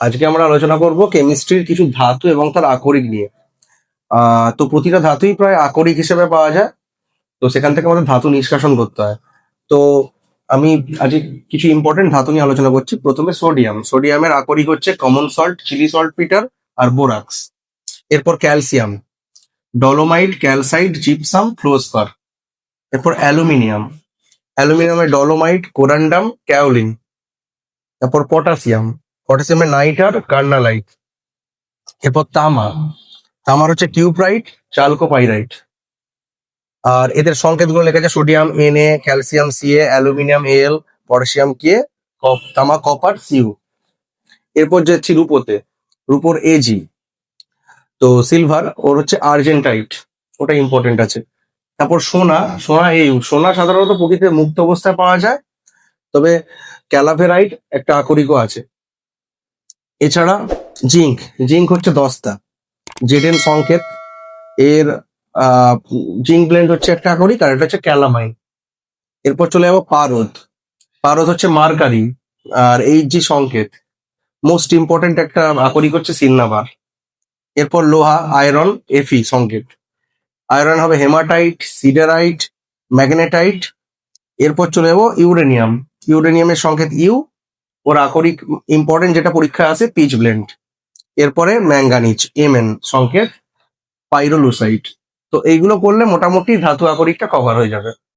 আজকে আমরা আলোচনা করব কেমিস্ট্রির কিছু ধাতু এবং তার আকরিক নিয়ে। তো প্রতিটা ধাতুই প্রায় আকরিক হিসেবে পাওয়া যায়। তো সেখান থেকে আমাদের ধাতু নিষ্কাশন করতে হয়। তো আমি আজকে কিছু ইম্পর্টেন্ট ধাতু নিয়ে আলোচনা করছি। প্রথমে সোডিয়াম সোডিয়ামের আকরিক হচ্ছে common salt Chile saltpetre আর বোরাক্স এরপর calcium dolomite calcite gypsum fluorspar এরপর অ্যালুমিনিয়াম অ্যালুমিনিয়ামের ডলোমাইট কোরান্ডাম ক্যাওলিন তারপর পটাশিয়াম পটাশিয়ামের নাইটার কার্নালাইট এরপর তামা। তামার হচ্ছে টিউবরাইট চালকোপাইরাইট আর এদের সংকেতগুলো লেখা আছে sodium N A calcium C A aluminium L potassium K তামা কপার সিউ এরপর যাচ্ছি রূপোতে, রূপোর এজি তো সিলভার ওর হচ্ছে আর্জেন্টাইট ওটা ইম্পর্টেন্ট আছে। তারপর সোনা সোনা এই, সোনা সাধারণত প্রকৃতিতে মুক্ত অবস্থায় পাওয়া যায়। তবে ক্যালাভেরাইট একটা আকরিকও আছে। এছাড়া জিঙ্ক জিঙ্ক হচ্ছে দস্তা জেডেন সংকেত, এর জিঙ্ক ব্লেন্ড হচ্ছে একটা আকরিক আর এটা হচ্ছে ক্যালামাইন। এরপর চলে যাব পারদ। পারদ হচ্ছে মার্কারি আর এই যে সংকেত। মোস্ট ইম্পর্টেন্ট একটা আকরিক হচ্ছে সিন্নাবার। এরপর লোহা, আয়রন এফি সংকেত। আয়রন হবে হেমাটাইট, সিডারাইট, ম্যাগনেটাইট। এরপর চলে যাব ইউরেনিয়াম। ইউরেনিয়ামের সংকেত ইউ ওর আকরিক ইম্পর্টেন্ট যেটা পরীক্ষায় আসে পিচ ব্লেন্ড এরপরে ম্যাঙ্গানিজ এমএন সংকেত পাইরোলুসাইট তো এইগুলো করলে মোটামুটি ধাতু আকরিকটা কভার হয়ে যাবে।